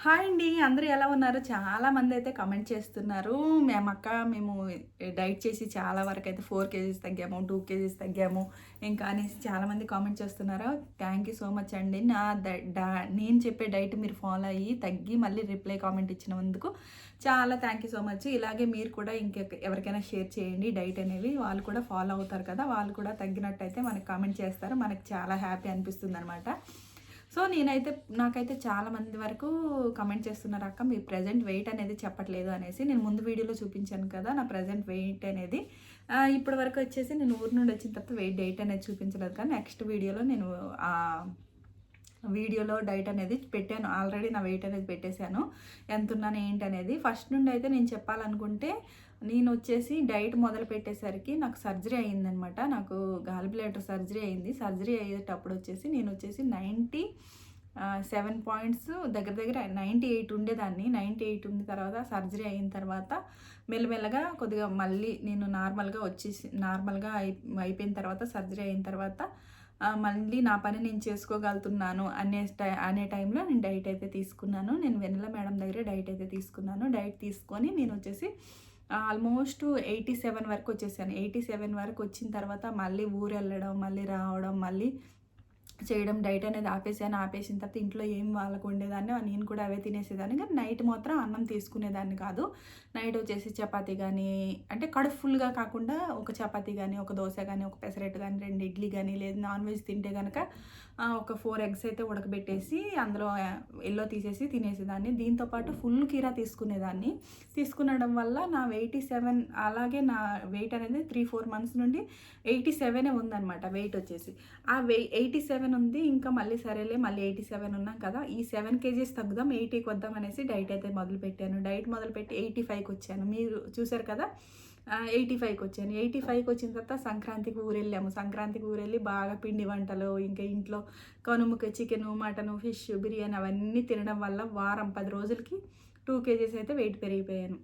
Hi అండి అందరూ ఎలా ఉన్నారు? చాలా మంది అయితే కమెంట్ చేస్తున్నారు. మేము అక్క మేము డైట్ చేసి చాలా వరకు అయితే ఫోర్ కేజీస్ తగ్గాము టూ కేజీస్ తగ్గాము ఇంకా అనేసి చాలామంది కామెంట్ చేస్తున్నారు. థ్యాంక్ యూ సో మచ్ అండి. నా డా- నేను చెప్పే డైట్ మీరు ఫాలో అయ్యి తగ్గి మళ్ళీ రిప్లై కామెంట్ ఇచ్చినందుకు చాలా థ్యాంక్ యూ సో మచ్ ఇలాగే మీరు కూడా ఇంకా ఎవరికైనా షేర్ చేయండి డైట్ అనేవి వాళ్ళు కూడా ఫాలో అవుతారు కదా వాళ్ళు కూడా తగ్గినట్టయితే మనకి కామెంట్ చేస్తారు. మనకి చాలా హ్యాపీ అనిపిస్తుంది అనమాట సో నేనైతే నాకైతే చాలా మంది వరకు కమెంట్ చేస్తున్నారు అక్క మీ ప్రజెంట్ వెయిట్ అనేది చెప్పట్లేదు అనేసి. నేను ముందు వీడియోలో చూపించాను కదా నా ప్రజెంట్ వెయిట్ అనేది. ఇప్పటి వరకు వచ్చేసి నేను ఊరి నుండి వచ్చిన తర్వాత వెయిట్ డైట్ అనేది చూపించలేదు కానీ నెక్స్ట్ వీడియోలో నేను వీడియోలో డైట్ అనేది పెట్టాను. ఆల్రెడీ నా వెయిట్ అనేది పెట్టేశాను. ఎంత ఉన్నాను ఏంటి అనేది ఫస్ట్ నుండి అయితే నేను చెప్పాలనుకుంటే నేను వచ్చేసి డైట్ మొదలు పెట్టేసరికి నాకు సర్జరీ అయ్యిందనమాట. నాకు గాల్ బ్లేటర్ సర్జరీ అయింది సర్జరీ అయ్యేటప్పుడు వచ్చేసి నేను వచ్చేసి నైంటీ సెవెన్ పాయింట్స్ దగ్గర దగ్గర నైంటీ ఎయిట్ ఉండేదాన్ని. నైంటీ ఎయిట్ ఉన్న తర్వాత సర్జరీ అయిన తర్వాత మెల్లమెల్లగా కొద్దిగా మళ్ళీ నేను నార్మల్గా వచ్చేసి నార్మల్గా అయి అయిపోయిన తర్వాత సర్జరీ అయిన తర్వాత మళ్ళీ నా పని నేను చేసుకోగలుగుతున్నాను అనే టై అనే టైంలో నేను డైట్ అయితే తీసుకున్నాను. నేను వెన్నెల మేడం దగ్గర డైట్ అయితే తీసుకున్నాను. డైట్ తీసుకొని నేను వచ్చేసి ఆల్మోస్ట్ ఎయిటీ సెవెన్ వరకు వచ్చేసాను. ఎయిటీ సెవెన్ వరకు వచ్చిన తర్వాత మళ్ళీ ఊరు వెళ్ళడం మళ్ళీ రావడం మళ్ళీ చేయడం డైట్ అనేది ఆపేసాను ఆపేసిన తర్వాత ఇంట్లో ఏం వాళ్ళకు ఉండేదాన్ని నేను కూడా అవే తినేసేదాన్ని. కానీ నైట్ మాత్రం అన్నం తీసుకునేదాన్ని కాదు. నైట్ వచ్చేసి చపాతి కానీ అంటే కడుపు ఫుల్గా కాకుండా ఒక చపాతి కానీ ఒక దోశ కానీ ఒక పెసరెట్ కానీ రెండు ఇడ్లీ కానీ లేదు నాన్ వెజ్ తింటే కనుక ఒక ఫోర్ ఎగ్స్ అయితే ఉడకబెట్టేసి అందులో ఎల్లో తీసేసి తినేసేదాన్ని. దీంతోపాటు ఫుల్ కీరా తీసుకునేదాన్ని. తీసుకునడం వల్ల నా ఎయిటీ సెవెన్ అలాగే నా వెయిట్ అనేది త్రీ ఫోర్ మంత్స్ నుండి ఎయిటీ సెవెనే ఉందన్నమాట వెయిట్ వచ్చేసి. ఆ వెయి ఎయిటీ సెవెన్ ఉంది. ఇంకా మళ్ళీ సరేలే మళ్ళీ ఎయిటీ సెవెన్ ఉన్నాం కదా. ఈ సెవెన్ కేజీస్ తగ్గుదాం ఎయిటీకి వద్దాం అనేసి డైట్ అయితే మొదలు పెట్టాను డైట్ మొదలుపెట్టి ఎయిటీ ఫైవ్కి వచ్చాను. మీరు చూసారు కదా ఎయిటీ ఫైవ్కి వచ్చాను. ఎయిటీ ఫైవ్కి వచ్చిన తర్వాత సంక్రాంతికి ఊరెళ్ళాము. సంక్రాంతికి ఊరెళ్ళి బాగా పిండి వంటలు ఇంకా ఇంట్లో కనుముక చికెను మటను ఫిష్ బిర్యానీ అవన్నీ తినడం వల్ల వారం పది రోజులకి టూ కేజీస్ అయితే వెయిట్ పెరిగిపోయాను.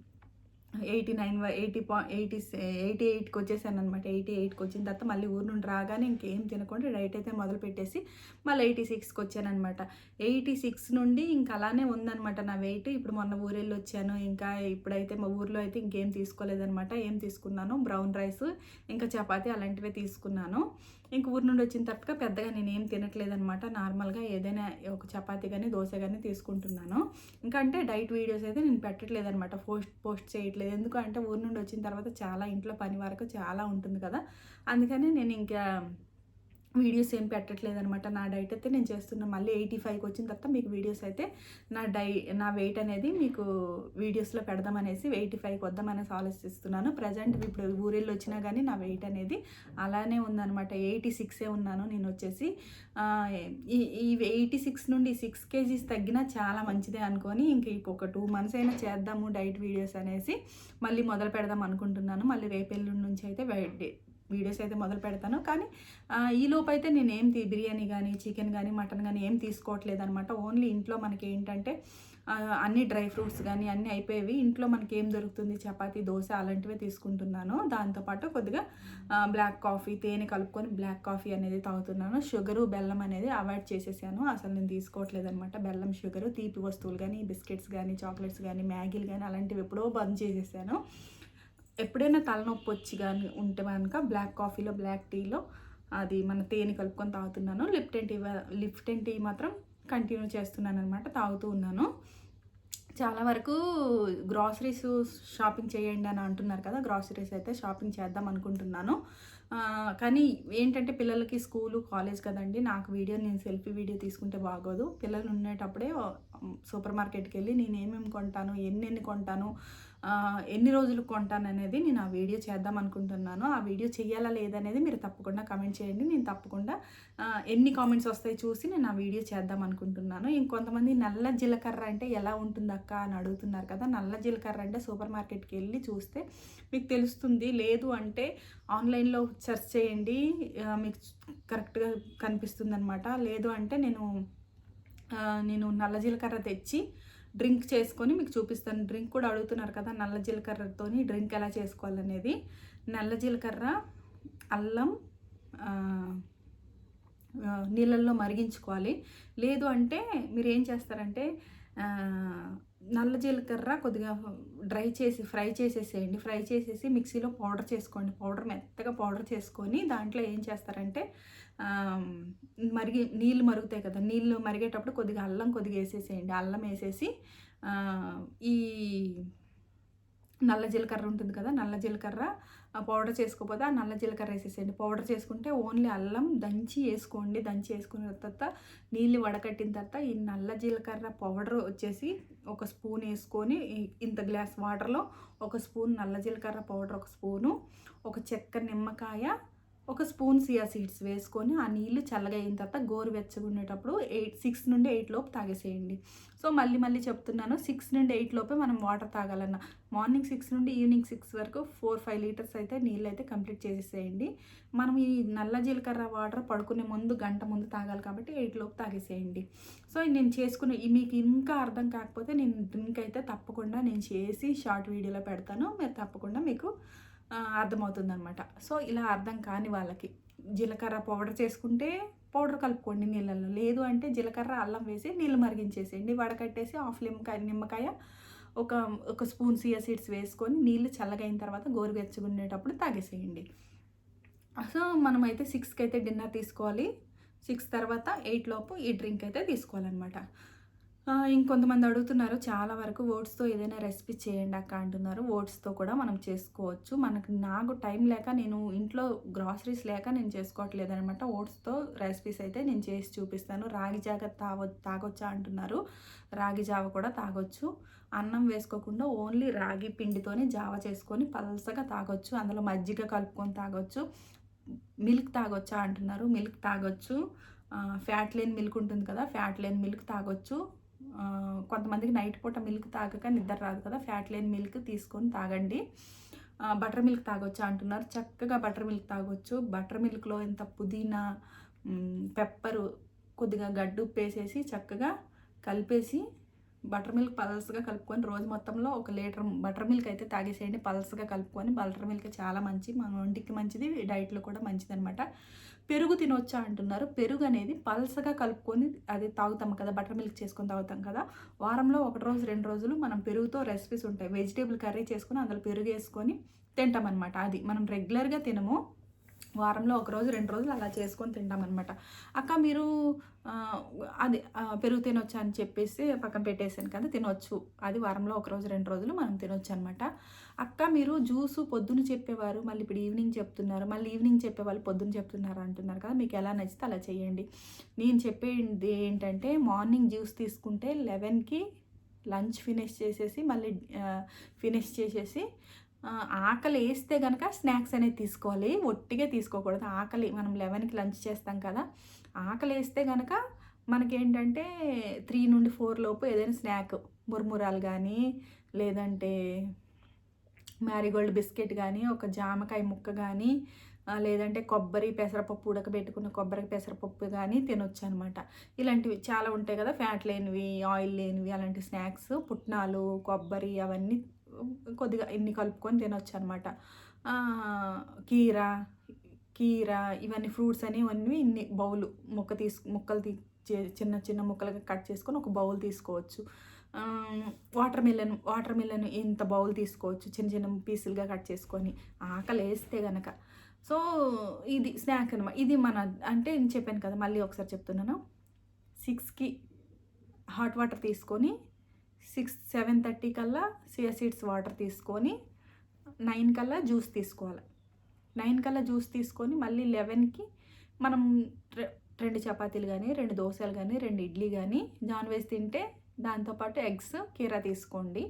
ఎయిటీ నైన్ ఎయిటీ పా ఎయిటీ ఎయిటీ ఎయిట్కి వచ్చేసాను అనమాట ఎయిటీ ఎయిట్కి వచ్చిన తర్వాత మళ్ళీ ఊరు నుండి రాగానే ఇంకేం తినకుండా డైట్ అయితే మొదలు పెట్టేసి మళ్ళీ ఎయిటీ సిక్స్కి వచ్చానమాట ఎయిటీ సిక్స్ నుండి ఇంకా అలానే ఉందనమాట నా వెయిట్. ఇప్పుడు మొన్న ఊరెళ్ళి వచ్చాను. ఇంకా ఇప్పుడైతే మా ఊర్లో అయితే ఇంకేం తీసుకోలేదనమాట ఏం తీసుకున్నాను బ్రౌన్ రైస్ ఇంకా చపాతీ అలాంటివే తీసుకున్నాను. ఇంక ఊరి నుండి వచ్చిన తర్వాత పెద్దగా నేను ఏం తినట్లేదనమాట నార్మల్గా ఏదైనా ఒక చపాతీ కానీ దోశ కానీ తీసుకుంటున్నాను. ఇంకా అంటే డైట్ వీడియోస్ అయితే నేను పెట్టట్లేదు అనమాట పోస్ట్ పోస్ట్ చేయట్లేదు. ఎందుకంటే ఊరి నుండి వచ్చిన తర్వాత చాలా ఇంట్లో పని వరకు చాలా ఉంటుంది కదా. అందుకని నేను ఇంకా వీడియోస్ ఏం పెట్టట్లేదు అనమాట నా డైట్ అయితే నేను చేస్తున్నా. మళ్ళీ ఎయిటీ ఫైవ్కి వచ్చిన తర్వాత మీకు వీడియోస్ అయితే నా డై నా వెయిట్ అనేది మీకు వీడియోస్లో పెడదామనేసి ఎయిటీ ఫైవ్కి వద్దామనేసి ఆలోచిస్తున్నాను. ప్రజెంట్ ఇప్పుడు ఊరెళ్ళి వచ్చినా కానీ నా వెయిట్ అనేది అలానే ఉందన్నమాట. ఎయిటీ సిక్సే ఉన్నాను నేను వచ్చేసి. ఈ ఈ ఎయిటీ సిక్స్ నుండి సిక్స్ కేజీస్ తగ్గినా చాలా మంచిదే అనుకొని ఇంక ఒక టూ మంత్స్ అయినా చేద్దాము డైట్ వీడియోస్ అనేసి మళ్ళీ మొదలు పెడదాం అనుకుంటున్నాను. మళ్ళీ రేపెల్లుండి నుంచి అయితే వెయిట్ వీడియోస్ అయితే మొదలు పెడతాను. కానీ ఈ లోపు అయితే నేను ఏం తీ బిర్యానీ కానీ చికెన్ కానీ మటన్ కానీ ఏం తీసుకోవట్లేదు అనమాట ఓన్లీ ఇంట్లో మనకి ఏంటంటే అన్ని డ్రై ఫ్రూట్స్ కానీ అన్నీ అయిపోయేవి. ఇంట్లో మనకి ఏం దొరుకుతుంది? చపాతీ దోశ అలాంటివే తీసుకుంటున్నాను. దాంతోపాటు కొద్దిగా బ్లాక్ కాఫీ తేనె కలుపుకొని బ్లాక్ కాఫీ అనేది తాగుతున్నాను. షుగరు బెల్లం అనేది అవాయిడ్ చేసేసాను. అసలు నేను తీసుకోవట్లేదు అనమాట బెల్లం షుగరు తీపి వస్తువులు కానీ బిస్కెట్స్ కానీ చాక్లెట్స్ కానీ మ్యాగీలు కానీ అలాంటివి ఎప్పుడో బంద్ చేసేసాను. ఎప్పుడైనా తలనొప్పి వచ్చి కానీ ఉంటే కనుక బ్లాక్ కాఫీలో బ్లాక్ టీలో అది మన తేనె కలుపుకొని తాగుతున్నాను. లిప్టెన్ టీ లిప్టెన్ టీ మాత్రం కంటిన్యూ చేస్తున్నాను అనమాట తాగుతూ ఉన్నాను. చాలా వరకు గ్రాసరీస్ షాపింగ్ చేయండి అని అంటున్నారు కదా గ్రాసరీస్ అయితే షాపింగ్ చేద్దాం అనుకుంటున్నాను. కానీ ఏంటంటే పిల్లలకి స్కూలు కాలేజ్ కదండి నాకు వీడియో నేను సెల్ఫీ వీడియో తీసుకుంటే బాగోదు. పిల్లలు ఉండేటప్పుడే సూపర్ మార్కెట్కి వెళ్ళి నేను ఏమేమి కొంటాను ఎన్ని ఎన్ని కొంటాను ఎన్ని రోజులు కొంటాను అనేది నేను ఆ వీడియో చేద్దాం అనుకుంటున్నాను. ఆ వీడియో చేయాలా లేదనేది మీరు తప్పకుండా కమెంట్ చేయండి. నేను తప్పకుండా ఎన్ని కామెంట్స్ వస్తాయి చూసి నేను ఆ వీడియో చేద్దాం అనుకుంటున్నాను. ఇంకొంతమంది నల్ల జీలకర్ర అంటే ఎలా ఉంటుంది అక్క అని అడుగుతున్నారు కదా నల్ల జీలకర్ర అంటే సూపర్ మార్కెట్కి వెళ్ళి చూస్తే మీకు తెలుస్తుంది. లేదు అంటే ఆన్లైన్లో సెర్చ్ చేయండి మీకు కరెక్ట్గా కనిపిస్తుంది అనమాట లేదు అంటే నేను నేను నల్ల జీలకర్ర తెచ్చి డ్రింక్ చేసుకొని మీకు చూపిస్తాను. డ్రింక్ కూడా అడుగుతున్నారు కదా నల్ల జీలకర్రతోని డ్రింక్ ఎలా చేసుకోవాలనేది. నల్ల జీలకర్ర అల్లం నీళ్ళల్లో మరిగించుకోవాలి. లేదు అంటే మీరు ఏం చేస్తారంటే నల్ల జీలకర్ర కొద్దిగా డ్రై చేసి ఫ్రై చేసేసేయండి. ఫ్రై చేసేసి మిక్సీలో పౌడర్ చేసుకోండి. పౌడర్ మెత్తగా పౌడర్ చేసుకొని దాంట్లో ఏం చేస్తారంటే మరిగి నీళ్ళు మరుగుతాయి కదా నీళ్ళు మరిగేటప్పుడు కొద్దిగా అల్లం కొద్దిగా వేసేసేయండి. అల్లం వేసేసి ఈ నల్ల జీలకర్ర ఉంటుంది కదా నల్ల జీలకర్ర పౌడర్ చేసుకోకపోతే ఆ నల్ల జీలకర్ర వేసేసేయండి. పౌడర్ చేసుకుంటే ఓన్లీ అల్లం దంచి వేసుకోండి. దంచి వేసుకున్న తర్వాత నీళ్ళు వడకట్టిన తర్వాత ఈ నల్ల జీలకర్ర పౌడర్ వచ్చేసి ఒక స్పూన్ వేసుకొని ఇంత గ్లాస్ వాటర్లో ఒక స్పూన్ నల్ల జీలకర్ర పౌడర్ ఒక స్పూను ఒక చెక్క నిమ్మకాయ ఒక స్పూన్ సియా సీడ్స్ వేసుకొని ఆ నీళ్ళు చల్లగా అయిన తర్వాత గోరువెచ్చగా ఉండేటప్పుడు ఎయిట్ సిక్స్ నుండి ఎయిట్ లోపు తాగేసేయండి. సో మళ్ళీ మళ్ళీ చెప్తున్నాను సిక్స్ నుండి ఎయిట్ లోపే మనం వాటర్ తాగాలన్న. మార్నింగ్ సిక్స్ నుండి ఈవినింగ్ సిక్స్ వరకు ఫోర్ ఫైవ్ లీటర్స్ అయితే నీళ్ళు అయితే కంప్లీట్ చేసేసేయండి. మనం ఈ నల్ల జీలకర్ర వాటర్ పడుకునే ముందు గంట ముందు తాగాలి కాబట్టి ఎయిట్ లోపు తాగేసేయండి. సో నేను చేసుకునే మీకు ఇంకా అర్థం కాకపోతే నేను డ్రింక్ అయితే తప్పకుండా నేను చేసి షార్ట్ వీడియోలో పెడతాను. మీరు తప్పకుండా మీకు అర్థమవుతుంది అనమాట సో ఇలా అర్థం కాని వాళ్ళకి జీలకర్ర పౌడర్ చేసుకుంటే పౌడర్ కలుపుకోండి నీళ్ళల్లో. లేదు అంటే జీలకర్ర అల్లం వేసి నీళ్ళు మరిగించేసేయండి. వడకట్టేసి హాఫ్ నిమ్మకాయ నిమ్మకాయ ఒక ఒక స్పూన్ సియా సీడ్స్ వేసుకొని నీళ్ళు చల్లగైన తర్వాత గోరువెచ్చగుండేటప్పుడు తాగేసేయండి. సో మనమైతే సిక్స్కి అయితే డిన్నర్ తీసుకోవాలి. సిక్స్ తర్వాత ఎయిట్ లోపు ఈ డ్రింక్ అయితే తీసుకోవాలన్నమాట. ఇంకొంతమంది అడుగుతున్నారు చాలా వరకు ఓట్స్తో ఏదైనా రెసిపీ చేయండి అక్క అంటున్నారు. ఓట్స్తో కూడా మనం చేసుకోవచ్చు. మనకు నాకు టైం లేక నేను ఇంట్లో గ్రాసరీస్ లేక నేను చేసుకోవట్లేదు అనమాట ఓట్స్తో రెసిపీస్ అయితే నేను చేసి చూపిస్తాను. రాగి జావ తాగ తాగొచ్చా అంటున్నారు. రాగి జావ కూడా తాగొచ్చు. అన్నం వేసుకోకుండా ఓన్లీ రాగి పిండితోనే జావ చేసుకొని పలసగా తాగొచ్చు. అందులో మజ్జిగ కలుపుకొని తాగొచ్చు. మిల్క్ తాగొచ్చా అంటున్నారు. మిల్క్ తాగొచ్చు. ఫ్యాట్ లేని మిల్క్ ఉంటుంది కదా ఫ్యాట్ లేని మిల్క్ తాగొచ్చు. కొంతమందికి నైట్ పూట మిల్క్ తాగక నిద్ర రాదు కదా ఫ్యాట్ లేని మిల్క్ తీసుకొని తాగండి. బటర్ మిల్క్ తాగొచ్చు అంటున్నారు. చక్కగా బటర్ మిల్క్ తాగొచ్చు. బటర్ మిల్క్లో ఇంత పుదీనా పెప్పరు కొద్దిగా గడ్డు ఉప్పు వేసేసి చక్కగా కలిపేసి బటర్ మిల్క్ పల్స్గా కలుపుకొని రోజు మొత్తంలో ఒక లీటర్ బటర్ మిల్క్ అయితే తాగేసేయండి. పల్స్గా కలుపుకొని బటర్ మిల్క్ చాలా మంచి మన ఒంటికి మంచిది డైట్లో కూడా మంచిదనమాట పెరుగు తినొచ్చా అంటున్నారు. పెరుగు అనేది పల్సగా కలుపుకొని అది తాగుతాం కదా బటర్ మిల్క్ చేసుకొని తాగుతాం కదా వారంలో ఒక రోజు రెండు రోజులు మనం పెరుగుతో రెసిపీస్ ఉంటాయి. వెజిటేబుల్ కర్రీ చేసుకొని అందులో పెరుగు వేసుకొని తింటాం అనమాట అది మనం రెగ్యులర్గా తినము. వారంలో ఒక రోజు రెండు రోజులు అలా చేసుకొని తింటామన్నమాట అక్క మీరు అది పెరుగు తినొచ్చు అని చెప్పేసి పక్కన పెట్టేసాను కదా తినొచ్చు. అది వారంలో ఒకరోజు రెండు రోజులు మనం తినొచ్చు అనమాట అక్క మీరు జ్యూసు పొద్దున చెప్పేవారు మళ్ళీ ఇప్పుడు ఈవినింగ్ చెప్తున్నారు మళ్ళీ ఈవినింగ్ చెప్పేవాళ్ళు పొద్దున చెప్తున్నారు అంటున్నారు కదా మీకు ఎలా నచ్చితే అలా చేయండి. నేను చెప్పేది ఏంటంటే మార్నింగ్ జ్యూస్ తీసుకుంటే లెవెన్కి లంచ్ ఫినిష్ చేసేసి మళ్ళీ ఫినిష్ చేసేసి ఆకలి వేస్తే కనుక స్నాక్స్ అనేది తీసుకోవాలి. ఒట్టిగా తీసుకోకూడదు. ఆకలి మనం లెవెన్కి లంచ్ చేస్తాం కదా ఆకలి వేస్తే కనుక మనకేంటంటే త్రీ నుండి ఫోర్ లోపు ఏదైనా స్నాక్ మురుమురాలు కానీ లేదంటే మ్యారీగోల్డ్ బిస్కెట్ కానీ ఒక జామకాయ ముక్క కానీ లేదంటే కొబ్బరి పెసరపప్పు ఉడకబెట్టుకున్న కొబ్బరి పెసరపప్పు కానీ తినొచ్చు అనమాట ఇలాంటివి చాలా ఉంటాయి కదా ఫ్యాట్ లేనివి ఆయిల్ లేనివి అలాంటి స్నాక్స్ పుట్నాలు కొబ్బరి అవన్నీ కొద్దిగా ఇన్ని కలుపుకొని తినొచ్చు అనమాట కీర కీర ఇవన్నీ ఫ్రూట్స్ అనేవన్నీ ఇన్ని బౌల్ ముక్క తీసు ముక్కలు తీ చే- చిన్న చిన్న ముక్కలుగా కట్ చేసుకొని ఒక బౌల్ తీసుకోవచ్చు. వాటర్ మిల్లన్ వాటర్ మిల్లన్ ఇంత బౌల్ తీసుకోవచ్చు చిన్న చిన్న పీసులుగా కట్ చేసుకొని. ఆకలి వేస్తే గనక. సో ఇది స్నాక్ అనమాట ఇది మన అంటే నేను చెప్పాను కదా మళ్ళీ ఒకసారి చెప్తున్నాను. సిక్స్కి హాట్ వాటర్ తీసుకొని సిక్స్ సెవెన్ థర్టీ కల్లా సియా సీడ్స్ వాటర్ తీసుకొని నైన్ కల్లా జ్యూస్ తీసుకోవాలి. నైన్ కల్లా జ్యూస్ తీసుకొని మళ్ళీ లెవెన్కి మనం రెండు చపాతీలు కానీ రెండు దోశలు కానీ రెండు ఇడ్లీ కానీ నాన్ వెజ్ తింటే దాంతోపాటు ఎగ్స్ కీరా తీసుకోండి.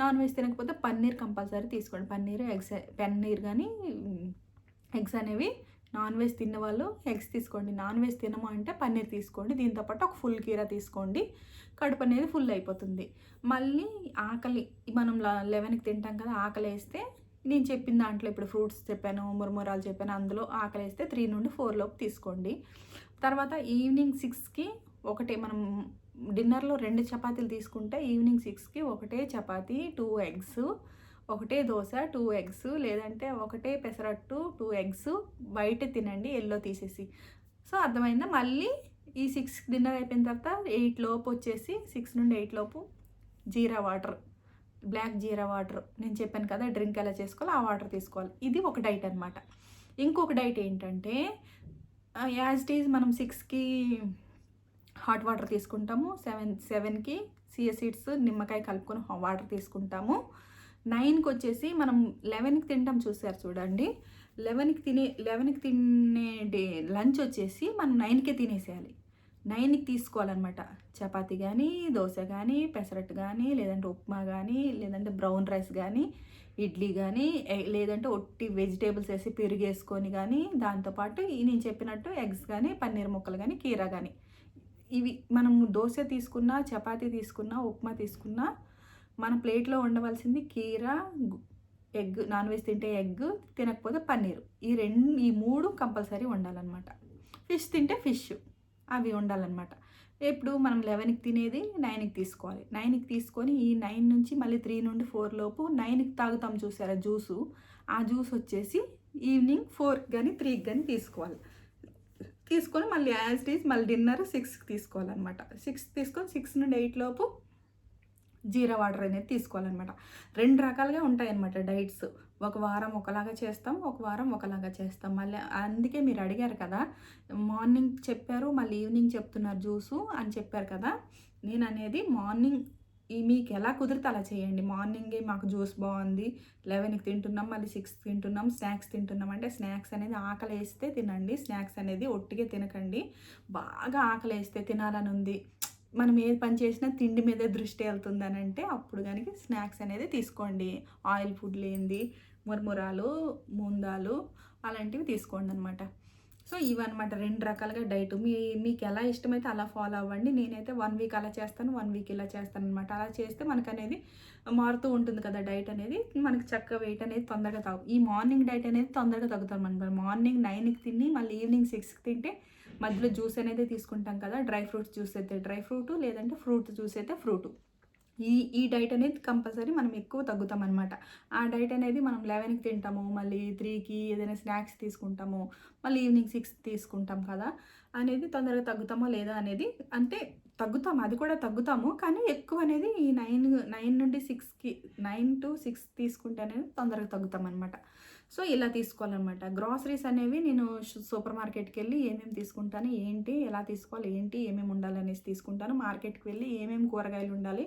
నాన్ వెజ్ తినకపోతే పన్నీర్ కంపల్సరీ తీసుకోండి. పన్నీర్ ఎగ్స్ పన్నీర్ కానీ ఎగ్స్ అనేవి నాన్ వెజ్ తిన్న వాళ్ళు ఎగ్స్ తీసుకోండి. నాన్ వెజ్ తినము అంటే పన్నీర్ తీసుకోండి. దీంతోపాటు ఒక ఫుల్ కీర తీసుకోండి. కడుపు అనేది ఫుల్ అయిపోతుంది. మళ్ళీ ఆకలి మనం లెవెన్కి తింటాం కదా ఆకలి వేస్తే నేను చెప్పిన దాంట్లో ఇప్పుడు ఫ్రూట్స్ చెప్పాను మురమురాలు చెప్పాను అందులో ఆకలి వేస్తే త్రీ నుండి ఫోర్ లోపు తీసుకోండి. తర్వాత ఈవినింగ్ సిక్స్కి ఒకటే మనం డిన్నర్లో రెండు చపాతీలు తీసుకుంటే ఈవినింగ్ సిక్స్కి ఒకటే చపాతీ టూ ఎగ్స్. ఒకటే దోశ టూ ఎగ్స్ లేదంటే ఒకటే పెసరట్టు టూ ఎగ్స్ బయట తినండి ఎల్లో తీసేసి. సో అర్థమైందా? మళ్ళీ ఈ సిక్స్ డిన్నర్ అయిపోయిన తర్వాత ఎయిట్ లోపు వచ్చేసి సిక్స్ నుండి ఎయిట్ లోపు jeera water black jeera water. నేను చెప్పాను కదా డ్రింక్ ఎలా చేసుకోవాలి ఆ వాటర్ తీసుకోవాలి. ఇది ఒక డైట్ అనమాట ఇంకొక డైట్ ఏంటంటే యాజ్ ఇట్ ఈజ్ మనం సిక్స్కి హాట్ వాటర్ తీసుకుంటాము సెవెన్ సెవెన్కి సియ సీడ్స్ నిమ్మకాయ కలుపుకొని వాటర్ తీసుకుంటాము. నైన్కి వచ్చేసి మనం లెవెన్కి తింటాం చూసారు చూడండి. లెవెన్కి తినే లెవెన్కి తినే డే లంచ్ వచ్చేసి మనం నైన్కే తినేసేయాలి. నైన్కి తీసుకోవాలన్నమాట. చపాతి కానీ దోశ కానీ పెసరట్టు కానీ లేదంటే ఉప్మా కానీ లేదంటే బ్రౌన్ రైస్ కానీ ఇడ్లీ కానీ లేదంటే ఒట్టి వెజిటేబుల్స్ వేసి పెరుగు వేసుకొని కానీ దాంతోపాటు నేను చెప్పినట్టు ఎగ్స్ కానీ పన్నీర్ ముక్కలు కానీ కీరా కానీ ఇవి మనం దోశ తీసుకున్నా చపాతీ తీసుకున్నా ఉప్మా తీసుకున్నా మన ప్లేట్లో ఉండవలసింది కీర ఎగ్ నాన్ వెజ్ తింటే ఎగ్ తినకపోతే పన్నీరు. ఈ రెండు ఈ మూడు కంపల్సరీ ఉండాలన్నమాట ఫిష్ తింటే ఫిష్ అవి ఉండాలన్నమాట ఇప్పుడు మనం లెవెన్కి తినేది నైన్కి తీసుకోవాలి. నైన్కి తీసుకొని ఈ నైన్ నుంచి మళ్ళీ త్రీ నుండి ఫోర్ లోపు నైన్కి తాగుతాం చూసారా జ్యూసు? ఆ జ్యూస్ వచ్చేసి ఈవినింగ్ ఫోర్కి కానీ త్రీకి కానీ తీసుకోవాలి. తీసుకొని మళ్ళీ యాజ్ డీస్ మళ్ళీ డిన్నర్ సిక్స్కి తీసుకోవాలన్నమాట. సిక్స్ తీసుకొని సిక్స్ నుండి ఎయిట్ లోపు జీరా వాటర్ అనేది తీసుకోవాలన్నమాట. రెండు రకాలుగా ఉంటాయన్నమాట డైట్స్. ఒక వారం ఒకలాగా చేస్తాం ఒక వారం ఒకలాగా చేస్తాం. మళ్ళీ అందుకే మీరు అడిగారు కదా మార్నింగ్ చెప్పారు మళ్ళీ ఈవినింగ్ చెప్తున్నారు జ్యూసు అని చెప్పారు కదా నేను అనేది మార్నింగ్ ఈ మీకు ఎలా కుదిరితే అలా చేయండి. మార్నింగే మాకు జ్యూస్ బాగుంది లెవెన్కి తింటున్నాం మళ్ళీ సిక్స్ తింటున్నాం స్నాక్స్ తింటున్నాం. అంటే స్నాక్స్ అనేది ఆకలి వేస్తే తినండి స్నాక్స్ అనేది ఒట్టిగా తినకండి. బాగా ఆకలి వేస్తే తినాలని ఉంది. మనం ఏ పని చేసినా తిండి మీదే దృష్టి వెళ్తుందని అంటే అప్పుడు కనుక స్నాక్స్ అనేది తీసుకోండి. ఆయిల్ ఫుడ్ లేనిది మురమురాలు ముందాలు అలాంటివి తీసుకోండి అనమాట సో ఇవన్నమాట రెండు రకాలుగా డైట్. మీ మీకు ఎలా ఇష్టమైతే అలా ఫాలో అవ్వండి. నేనైతే వన్ వీక్ అలా చేస్తాను వన్ వీక్ ఇలా చేస్తాను అనమాట అలా చేస్తే మనకు అనేది మారుతూ ఉంటుంది కదా డైట్ అనేది. మనకు చక్కగా వెయిట్ అనేది తొందరగా తగ్గు ఈ మార్నింగ్ డైట్ అనేది తొందరగా తగ్గుతాం అనమాట మార్నింగ్ నైన్కి తిని మళ్ళీ ఈవినింగ్ సిక్స్కి తింటే మధ్యలో జ్యూస్ అనేది తీసుకుంటాం కదా డ్రై ఫ్రూట్స్ జ్యూస్ అయితే డ్రై ఫ్రూట్ లేదంటే ఫ్రూట్ జ్యూస్ అయితే ఫ్రూట్. ఈ ఈ డైట్ అనేది కంపల్సరీ మనం ఎక్కువ తగ్గుతాం అనమాట ఆ డైట్ అనేది మనం లెవెన్కి తింటాము మళ్ళీ త్రీకి ఏదైనా స్నాక్స్ తీసుకుంటాము మళ్ళీ ఈవినింగ్ సిక్స్ తీసుకుంటాం కదా అనేది తొందరగా తగ్గుతామో లేదా అనేది అంటే తగ్గుతాము అది కూడా తగ్గుతాము కానీ ఎక్కువ అనేది ఈ నైన్ నైన్ నుండి సిక్స్కి నైన్ టు సిక్స్ తీసుకుంటే అనేది తొందరగా తగ్గుతాం అనమాట సో ఇలా తీసుకోవాలన్నమాట. గ్రాసరీస్ అనేవి నేను సూపర్ మార్కెట్కి వెళ్ళి ఏమేమి తీసుకుంటాను ఏంటి ఎలా తీసుకోవాలి ఏంటి ఏమేమి ఉండాలనేసి తీసుకుంటాను. మార్కెట్కి వెళ్ళి ఏమేమి కూరగాయలు ఉండాలి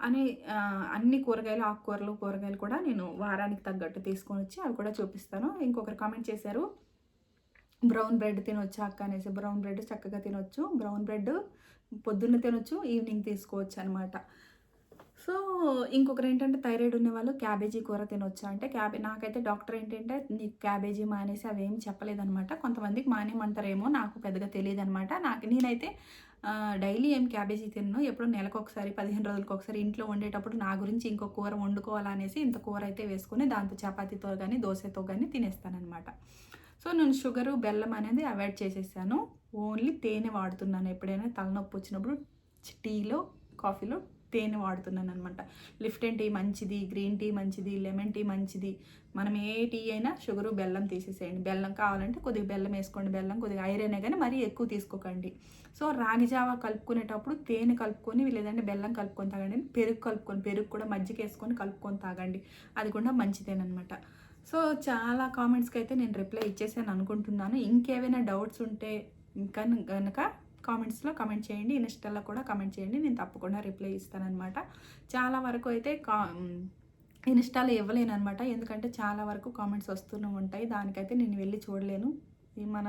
అని అన్ని కూరగాయలు ఆకుకూరలు కూరగాయలు కూడా నేను వారానికి తగ్గట్టు తీసుకొని వచ్చి అవి కూడా చూపిస్తాను. ఇంకొకరు కామెంట్ చేశారు బ్రౌన్ బ్రెడ్ తినొచ్చు అక్క? అనేసి. బ్రౌన్ బ్రెడ్ చక్కగా తినొచ్చు బ్రౌన్ బ్రెడ్ పొద్దున్న తినొచ్చు ఈవినింగ్ తీసుకోవచ్చు అనమాట సో ఇంకొకరు ఏంటంటే థైరాయిడ్ ఉన్న వాళ్ళు క్యాబేజీ కూర తినొచ్చు అంటే క్యాబే నాకైతే డాక్టర్ ఏంటంటే నీకు క్యాబేజీ మానేసి అవేం చెప్పలేదనమాట. కొంతమందికి మానేమంటారేమో నాకు పెద్దగా తెలియదు అనమాట నాకు నేనైతే డైలీ ఏం క్యాబేజీ తిన్ను. ఎప్పుడు నెలకు ఒకసారి పదిహేను రోజులకు ఒకసారి ఇంట్లో వండేటప్పుడు నా గురించి ఇంకో కూర వండుకోవాలనేసి ఇంత కూర అయితే వేసుకుని దాంతో చపాతీతో కానీ దోశతో కానీ తినేస్తానమాట సో నేను షుగరు బెల్లం అనేది అవాయిడ్ చేసేసాను. ఓన్లీ తేనె వాడుతున్నాను ఎప్పుడైనా తలనొప్పి వచ్చినప్పుడు. టీలో కాఫీలో తేనె వాడుతున్నాను అనమాట లిఫ్టెన్ టీ మంచిది గ్రీన్ టీ మంచిది లెమన్ టీ మంచిది. మనం ఏ టీ అయినా షుగరు బెల్లం తీసేసేయండి. బెల్లం కావాలంటే కొద్దిగా బెల్లం వేసుకోండి. బెల్లం కొద్దిగా ఐరన్ కానీ మరీ ఎక్కువ తీసుకోకండి. సో రాగి జావా కలుపుకునేటప్పుడు తేనె కలుపుకొని లేదంటే బెల్లం కలుపుకొని తాగండి. పెరుగు కలుపుకొని పెరుగు కూడా మజ్జిగ వేసుకొని కలుపుకొని తాగండి. అది కూడా మంచిదేనమాట సో చాలా కామెంట్స్కి అయితే నేను రిప్లై ఇచ్చేసాను అనుకుంటున్నాను. ఇంకేమైనా డౌట్స్ ఉంటే ఇంకా కనుక కామెంట్స్లో కమెంట్ చేయండి ఇన్స్టాలో కూడా కమెంట్ చేయండి నేను తప్పకుండా రిప్లై ఇస్తానమాట చాలా వరకు అయితే కా ఇన్స్టాలో ఇవ్వలేను అనమాట ఎందుకంటే చాలా వరకు కామెంట్స్ వస్తూనే ఉంటాయి. దానికైతే నేను వెళ్ళి చూడలేను. మన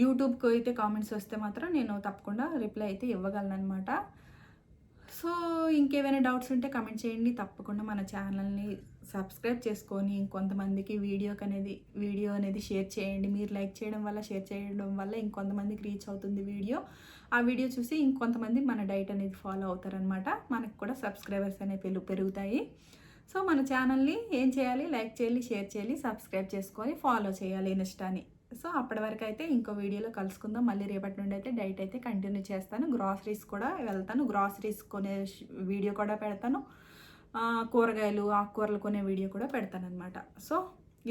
యూట్యూబ్కి అయితే కామెంట్స్ వస్తే మాత్రం నేను తప్పకుండా రిప్లై అయితే ఇవ్వగలను అనమాట సో ఇంకేమైనా డౌట్స్ ఉంటే కమెంట్ చేయండి. తప్పకుండా మన ఛానల్ని సబ్స్క్రైబ్ చేసుకొని ఇంకొంతమందికి వీడియోకి అనేది వీడియో అనేది షేర్ చేయండి. మీరు లైక్ చేయడం వల్ల షేర్ చేయడం వల్ల ఇంకొంతమందికి రీచ్ అవుతుంది వీడియో. ఆ వీడియో చూసి ఇంకొంతమంది మన డైట్ అనేది ఫాలో అవుతారనమాట మనకు కూడా సబ్స్క్రైబర్స్ అనేవి పెరుగుతాయి. సో మన ఛానల్ని ఏం చేయాలి? లైక్ చేయాలి షేర్ చేయాలి సబ్స్క్రైబ్ చేసుకొని ఫాలో చేయాలి ఇన్స్టాని. సో అప్పటి వరకు అయితే ఇంకో వీడియోలో కలుసుకుందాం. మళ్ళీ రేపటి నుండి అయితే డైట్ అయితే కంటిన్యూ చేస్తాను. గ్రాసరీస్ కూడా వెళ్తాను. గ్రాసరీస్ కొనే వీడియో కూడా పెడతాను. కూరగాయలు ఆకుకూరలు కొనే వీడియో కూడా పెడతానమాట సో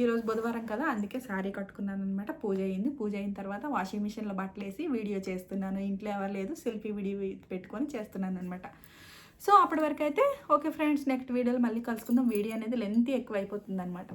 ఈరోజు బుధవారం కదా అందుకే శారీ కట్టుకున్నాను అనమాట పూజ అయింది. పూజ అయిన తర్వాత వాషింగ్ మిషన్లో బట్టలు వేసి వీడియో చేస్తున్నాను. ఇంట్లో ఎవరు లేదు. సెల్ఫీ వీడియో పెట్టుకొని చేస్తున్నాను అనమాట సో అప్పటి వరకు అయితే ఓకే ఫ్రెండ్స్ నెక్స్ట్ వీడియోలో మళ్ళీ కలుసుకుందాం. వీడియో అనేది లెంత్ ఎక్కువ అయిపోతుంది అనమాట